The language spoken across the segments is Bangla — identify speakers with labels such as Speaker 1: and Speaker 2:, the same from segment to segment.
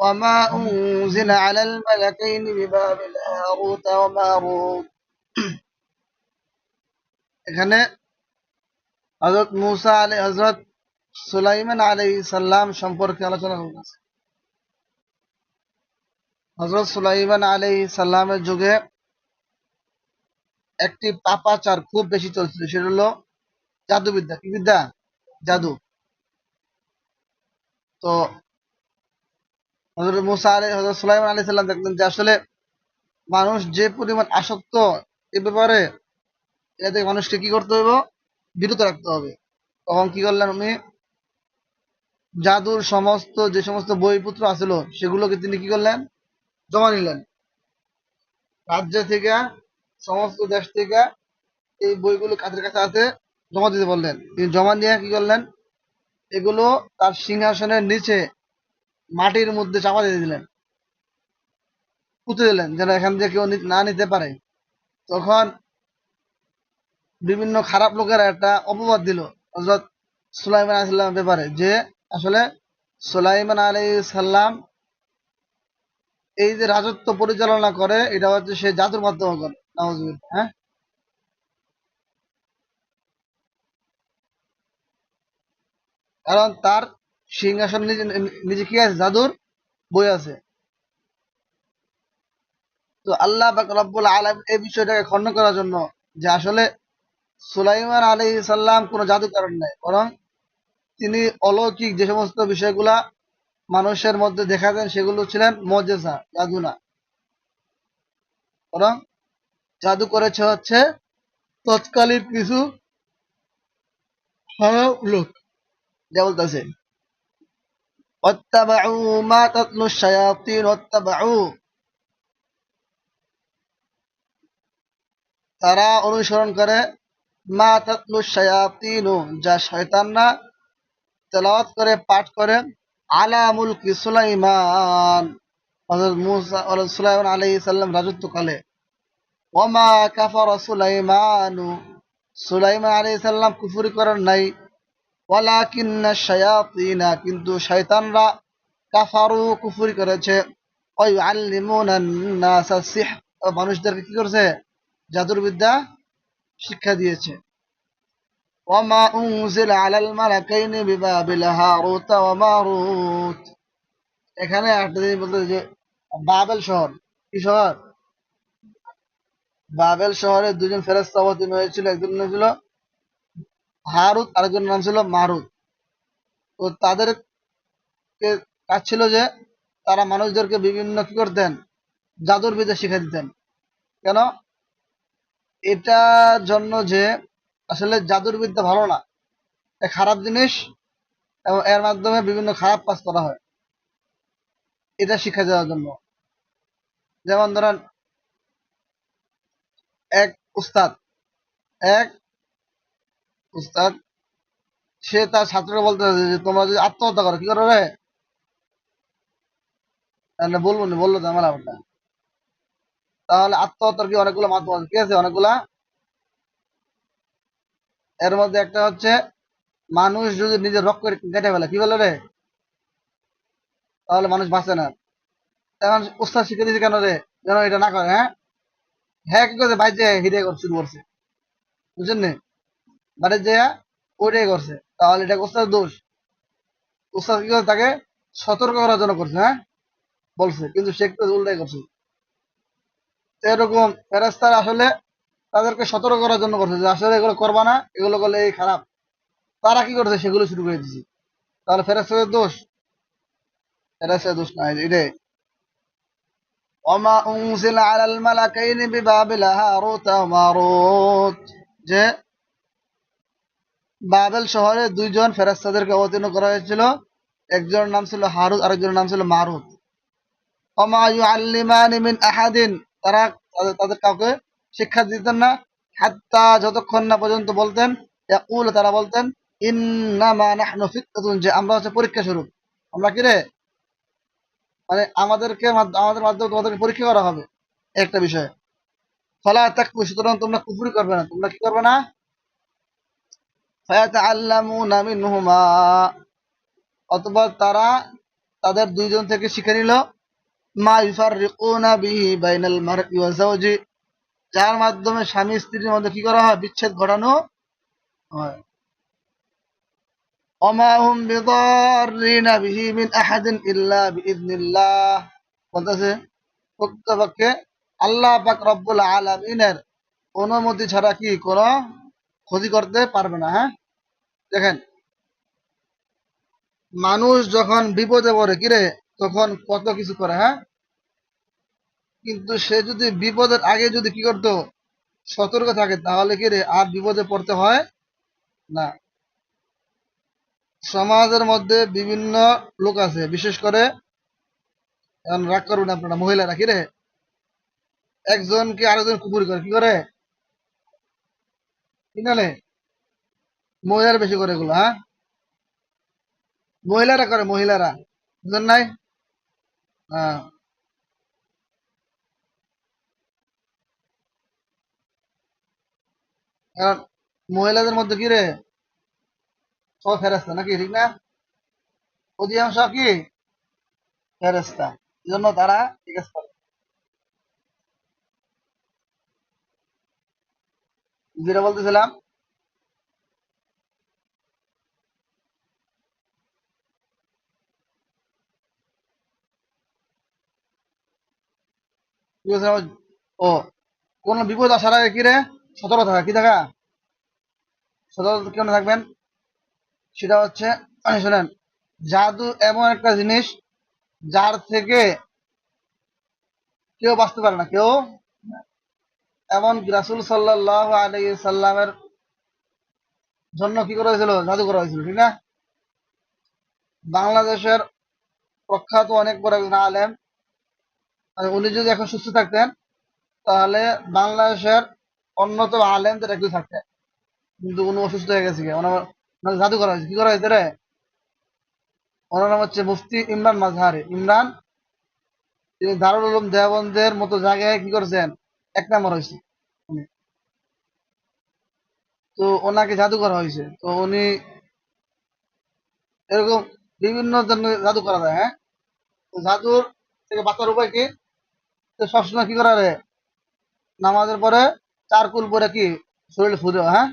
Speaker 1: وما أنزل على الملكين ببابل هاروت وماروت এখানে হজরত মুসা আলী হজরত সুলাইমান আলী সাল্লাম সম্পর্কে আলোচনা করেছে হজরত সুলাইমান আলী সাল্লামের যুগে একটি পাপাচার খুব বেশি চলছিল সেটা হলো জাদুবিদ্যা কি বিদ্যা জাদু তো হজরত মুসা আলী হজরত সুলাইমান আলী সাল্লাম দেখলেন যে আসলে মানুষ যে পরিমাণ আসক্ত এ ব্যাপারে এটা থেকে মানুষকে কি করতে হবে বিরত রাখতে হবে। তখন কি করলেন উনি? জাদুর সমস্ত, যে সমস্ত বইপত্র আছিল, সেগুলোকে তিনি কি করলেন? জমা নিলেন। রাজ্য থেকে, সমস্ত দেশ থেকে এই বইগুলো কাছের কাছে আছে? জমা দিতে বললেন। তিনি জমা নিয়ে কি করলেন? এগুলো তার সিংহাসনের নিচে মাটির মধ্যে চাপা দিয়ে দিলেন। পুঁতে দিলেন যেন এখান থেকে কেউ না নিতে পারে। তখন বিভিন্ন খারাপ লোকেরা একটা অপবাদ দিল হজরত সুলাইমান আলাইসাল্লামের ব্যাপারে যে আসলে সুলাইমান আলাই সাল্লাম এই যে রাজত্ব পরিচালনা করে এটা হচ্ছে সে জাদুর মাধ্যমে করে নাউজুবিল্লাহ, হ্যাঁ? কারণ তার সিংহাসন নিজে কি আছে? জাদুর বই আছে। তো আল্লাহ রব্বুল আলম এই বিষয়টাকে খণ্ড করার জন্য যে আসলে সুলাইমান আলী সাল্লাম কোনো জাদুকর নাই, বরং তিনি অলৌকিক যে সমস্ত বিষয়গুলা মানুষের মধ্যে দেখা দেন সেগুলো ছিলেন মজেসা জাদু না বরং জাদু করেছে হচ্ছে তৎকালীন কিছু লোক। যা বলতেছে। واتبعوا ما تتلو الشياطين واتبعوا তারা অনুসরণ করে মা তাতলু শায়াতিনু যা শয়তানরা তেলাওয়াত করে পাঠ করে আলা মুলকি সুলাইমান হযরত মুসা হযরত সুলাইমান আলাইহিস সালাম রাজত্বকালে ওমা কাফারা সুলাইমানু সুলাইমান আলাইহিস সালাম কুফরি করেন নাই কিন্তু শয়তানরা কাফারু, কুফরি করেছে। ওই আল্লিমুনান নাসা মানুষদেরকে কি করছে? জাদুর বিদ্যা শিক্ষা দিয়েছে। এখানে একটা জিনিস বলতে যে, বাবেল শহর। বাবেল শহরে দুজন হয়েছিল, একজন নাম ছিল হারুত আরেকজন নাম ছিল মারুত। তো তাদের কাজ ছিল যে, তারা মানুষদেরকে বিভিন্ন কি করতেন, জাদুর বিদ্যা শিখা দিতেন। কেন? এটার জন্য যে আসলে জাদুর বিদ্যা ভালো না খারাপ জিনিস এবং এর মাধ্যমে বিভিন্ন খারাপ কাজ করা হয়। এটা শিক্ষা দেওয়ার জন্য। যেমন ধরেন, এক উস্তাদ, এক উস্তাদ, সে তার ছাত্রকে বলতে যে, তোমরা যদি আত্মহত্যা করো, কি করো রে? বলব না, বলল আমার ব্যাপারটা। তাহলে আত্মহত্যার কি অনেকগুলো মাধ্যম আছে? কি আছে অনেকগুলা? এর মধ্যে একটা হচ্ছে, মানুষ যদি নিজের রক্ত কেটে ফেলে, কি বলে রে? তাহলে মানুষ বাঁচে না। এখন উস্তাদ শিখে দিয়েছে কেন রে? যেন এটা না করে হ্যাঁ? হ্যাঁ কি করছে? বাইরে হিরে শুরু করছে। বুঝছেন মানে যে ওইটাই করছে। তাহলে এটা ওস্তাদ দোষ। ওস্তাদ কি করে তাকে সতর্ক করার জন্য করছে হ্যাঁ? বলছে। কিন্তু সে তো উল্টাই করছে। এরকম ফেরাস্তার আসলে তাদেরকে সতর্ক করার জন্য করছে যে, আসলে এগুলো করবা না, এগুলো করলে এই খারাপ। তারা কি করছে? সেগুলো শুরু করে দিচ্ছে তাহলে ফেরাস্তাদের দোষ? ফেরাস্তার দোষ না এটাই। অমা উংসিল আলাল মালাকাইনি বিবাবিলা হারুত আমারুত যে বাবেল শহরে দুইজন ফেরেস্তাদেরকে অবতীর্ণ করা হয়েছিল। একজনের নাম ছিল হারুত আরেকজনের নাম ছিল মিন আহাদিন, তারা তাদের- কাউকে শিক্ষা দিতেন না। হাত্তা যতক্ষণ না পর্যন্ত বলতেন তারা বলতেন যে আমরা হচ্ছে পরীক্ষা স্বরূপ। আমরা কি রে? মানে আমাদেরকে আমাদের মাধ্যমে তোমাদেরকে পরীক্ষা করা হবে। একটা বিষয়। ফলা তাকফু সুতরাং তোমরা কুফরি করবে না। তোমরা কি করবে না? মিনহুমা অতঃপর তারা তাদের দুইজন থেকে শিখে নিল মা ইউফাররিকুনা বিহি বাইনাল মারই ওয়া যাওজি যার মাধ্যমে স্বামী স্ত্রীর মধ্যে কি করা হয় বিচ্ছেদ ঘটানো হয় وما هم بضارين به من أحد إلا بإذن الله বলতেছে প্রকৃতপক্ষে আল্লাহ পাক রব্বুল আলামিনের অনুমতি ছাড়া কি কোনো ক্ষতি করতে পারবে না হ্যাঁ? দেখেন, মানুষ যখন বিপদে পড়ে কিরে তখন কত কিছু করে হ্যাঁ? কিন্তু সে যদি বিপদের আগে যদি কি করতো? সতর্ক থাকে, তাহলে কি রে? আর বিপদে পড়তে হয় না। সমাজের মধ্যে বিভিন্ন লোক আছে, বিশেষ করে রাগ করবেন আপনারা, মহিলারা, কি রে? একজনকে আরেকজন কুকুরি করে, কি করে? কি নালে মহিলারা বেশি করে এগুলো হ্যাঁ? মহিলারা করে, মহিলারা। বুঝলেন নাই? হ্যাঁ। কারণ মহিলাদের মধ্যে কি রে? সব ফেরেস্তা নাকি, ঠিক না? অধিকাংশ কি? ফেরেস্তা এই জন্য তারা ঠিক আছে যেটা বলতেছিলাম। ও, কোন বিপদ আসার আগে কি রে? সতর্ক থাকা, কি থাকা সতর্ক কেন থাকবেন? সেটা হচ্ছে শোনেন। জাদু এমন একটা জিনিস যার থেকে কেউ বাঁচতে পারে না, কেউ এমন রাসুল সাল্লাহ আলী সাল্লামের জন্য কি করা হয়েছিল? জাদু করা হয়েছিল, ঠিক না? বাংলাদেশের প্রখ্যাত অনেক বড় একজন আলেম উনি যদি এখন সুস্থ থাকতেন, তাহলে বাংলাদেশের অন্যতম আলেমদের একটু থাকতেন। কিন্তু উনি অসুস্থ হয়ে গেছে ওনার জাদু করা হয়েছে। কি করা হয়েছে রে? ওনার নাম হচ্ছে মুফতি ইমরান মাজহারি ইমরান, তিনি দারুল উলুম দেওবন্দের মতো জায়গায় কি করেছেন? এক নাম্বার হয়েছে। তো ওনাকে জাদু করা হয়েছে। তো উনি এরকম বিভিন্ন ধরনের জাদু করা যায় হ্যাঁ? তো জাদুর থেকে বাঁচার উপায় কি? তো সবসময় কি করা রে নামাজের পরে চার কুল পরে কি? শরীর ফুদে হ্যাঁ?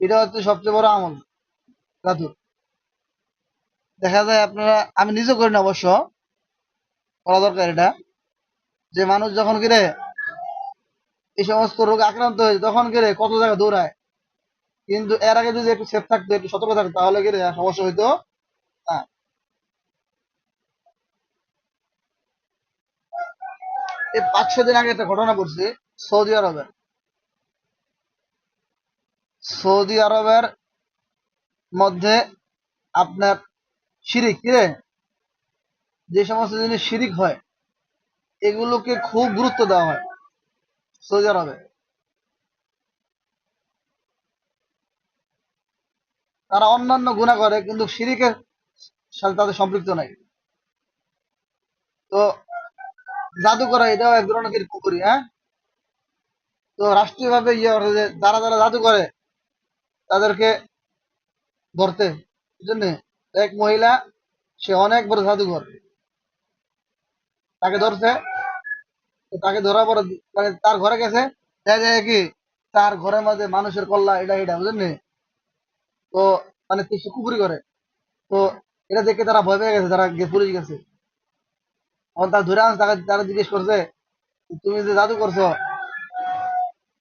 Speaker 1: এটা হচ্ছে সবচেয়ে বড় আমল, জাদুর। দেখা যায় আপনারা, আমি নিজে করি না অবশ্য, করা দরকার এটা। যে মানুষ যখন কিরে এই সমস্ত রোগে আক্রান্ত হয়েছে, তখন কিরে কত জায়গা দৌড়ায়? কিন্তু এর আগে যদি একটু সেফ থাকতো, একটু সতর্ক থাকতো, তাহলে আর সমস্যা হইতো না। এই পাঁচ ছ দিন আগে একটা ঘটনা ঘটছে সৌদি আরবের। সৌদি আরবের মধ্যে আপনার শিরিক কিরে যে সমস্ত জিনিস শিরিক হয়, এগুলোকে খুব গুরুত্ব দেওয়া হয়। সৌদি আরবে তারা অন্যান্য গুণা করে, কিন্তু শিরিকের সাথে তাদের সম্পৃক্ত নাই। তো জাদু করা এটাও এক ধরনের কুকুরি হ্যাঁ? তো রাষ্ট্রীয়ভাবে ইয়ে করে যে যারা যারা জাদু করে, তাদেরকে ধরতে। বুঝলেন এক মহিলা, সে অনেক বড় জাদুঘর। তাকে ধরছে তাকে ধরার পরে মানে তার ঘরে গেছে দেখা যায় কি, তার ঘরের মাঝে মানুষের কল্লা, এটা এটা, বুঝলেন তো মানে কুকুরি করে। তো এটা দেখে তারা ভয় পেয়ে গেছে, তারা পুলিশ গেছে। তখন তার ধরে আনছে, তাকে, তারা জিজ্ঞেস করছে, তুমি যে জাদু করছ,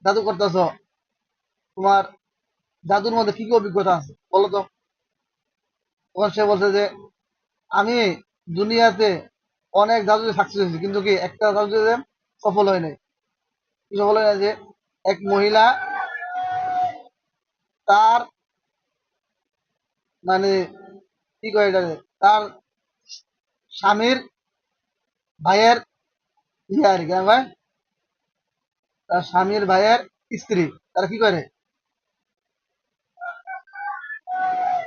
Speaker 1: জাদু করতেছ, তোমার জাদুর মধ্যে কি কি অভিজ্ঞতা আছে? বলো তো। তখন সে বলছে যে, আমি দুনিয়াতে অনেক জাদুতে সাকসেস হয়েছি, কিন্তু কি একটা জাদুতে সফল হয় নাই। সফল হয় না যে এক মহিলা তার মানে কি কয় এটাকে তার স্বামীর ভাইয়ের ইয়ে আর কি ভাই তার স্বামীর ভাইয়ের স্ত্রী। তারা কি করে?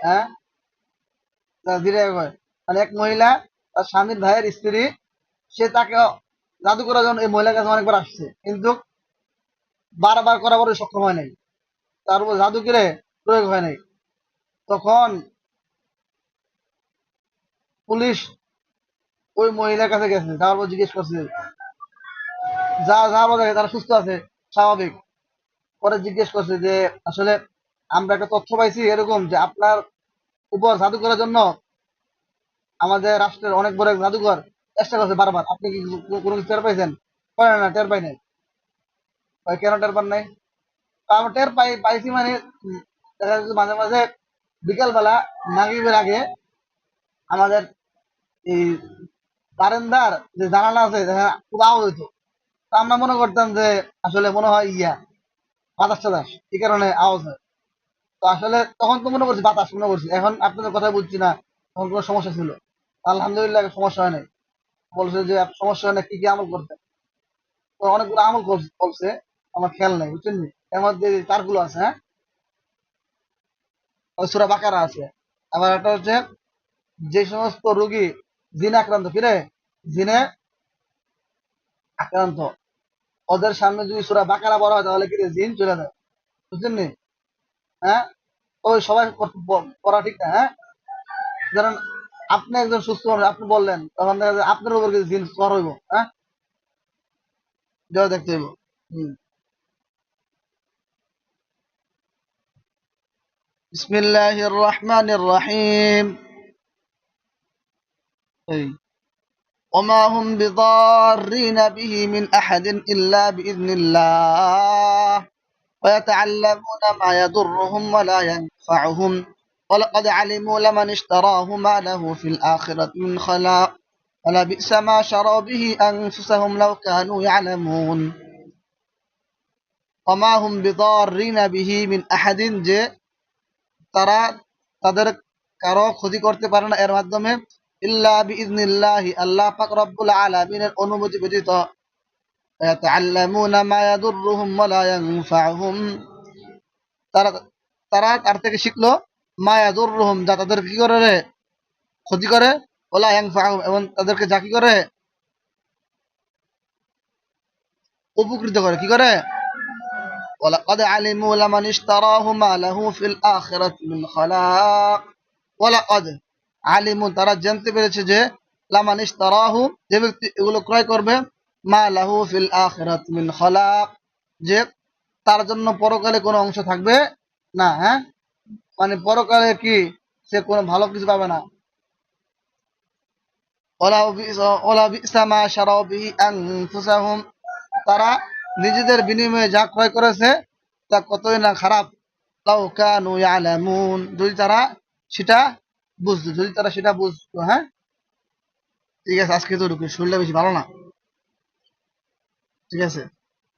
Speaker 1: হ্যাঁ? মানে এক মহিলা তার স্বামীর ভাইয়ের স্ত্রী, সে তাকে জাদু করার জন্য এই মহিলার কাছে অনেকবার আসছে, কিন্তু বারবার করার পরে সক্ষম হয় নাই। তার উপর জাদু কিরে প্রয়োগ হয় নাই। তখন পুলিশ ওই মহিলার কাছে গেছে, যাওয়ার পর জিজ্ঞেস করছে, যা যা বলে তারা সুস্থ আছে, স্বাভাবিক? পরে জিজ্ঞেস করছে যে, আসলে আমরা একটা তথ্য পাইছি এরকম যে আপনার উপর জাদু করার জন্য আমাদের রাষ্ট্রের অনেক বড় এক জাদুঘর চেষ্টা করছে বারবার। আপনি কি কোনো কিছু টের পাইছেন? কয় না টের পাই নাই। কয়, কেন টের পান নাই? আমরা টের পাই, পাইছি মানে দেখা যাচ্ছে মাঝে মাঝে বিকাল বেলা মাগরিবের আগে আমাদের এই বারান্দার যে জানালা আছে খুব আওয়াজ হইতো। তা আমরা মনে করতাম যে, আসলে মনে হয় ইয়া, বাতাস টাতাস, এই কারণে আওয়াজ হয়। তো আসলে তখন তো মনে করছি বাতাস, মনে করছি। এখন আপনাদের কথা বুঝছি না, তখন কোনো সমস্যা ছিল। আলহামদুলিল্লাহ, সমস্যা হয় নাই। বলছে যে, সমস্যা হয় না কি কি আমল করতে? অনেকগুলো আমল বলছে, আমার খেয়াল নাই, বুঝছেন এর মধ্যে চারগুলো আছে হ্যাঁ? সুরা বাকারা আছে। আবার একটা হচ্ছে, যে সমস্ত রোগী জিনে আক্রান্ত কিরে জিনে আক্রান্ত। ওদের সামনে যদি সুরা বাকারা বড় হয়, তাহলে কিরে জিন চলে যায়, বুঝছেন হ্যাঁ? ওই সবাই পড়া ঠিক না হ্যাঁ? ধরেন আপনি একজন সুস্থ মানুষ আপনি বললেন তখন দেখা যায় আপনার উপর কিছু জিন কর হইব হ্যাঁ দেওয়া দেখতে হইব হম بسم الله الرحمن الرحيم أي. وما هم بضارين به من أحد إلا بإذن الله ويتعلمون ما يضرهم ولا ينفعهم ولقد علموا لمن اشتراه ما له في الآخرة من خلاق ولبئس ما شروا به أنفسهم لو كانوا يعلمون وما هم بضارين به من أحد যে তারা তাদের কারো ক্ষতি করতে পারে না এর মাধ্যমে ইল্লা বিইজনিল্লাহি আল্লাহ পাক রব্বুল আলামিনের অনুমতি ব্যতীত يتعلمون ما يضرهم ولا ينفعهم তারা তারা তার থেকে শিখলো মা ইয়াদুররুহুম যা তাদের কি করে রে ক্ষতি করে ওলা ইয়ানফাহুম এবং তাদেরকে যা কি করে উপকৃত করে কি করে ولقد علموا لمن اشتراه ما له في الآخرة من خلاق ولقد علموا তারা জানতে পেরেছে যে লামান ইশতারাহু যে ব্যক্তি এগুলো ক্রয় করবে মা লাহু ফিল আখিরাত মিন খলাক যে তার জন্য পরকালে কোনো অংশ থাকবে না হ্যাঁ মানে পরকালে কি সে কোনো ভালো কিছু পাবে না? তারা নিজেদের বিনিময়ে যা ক্রয় করেছে, তা কতই না খারাপ। যদি তারা সেটা বুঝতো, যদি তারা সেটা বুঝতো হ্যাঁ? ঠিক আছে, আজকে তো ঢুকে শরীরটা বেশি ভালো না। ঠিক আছে?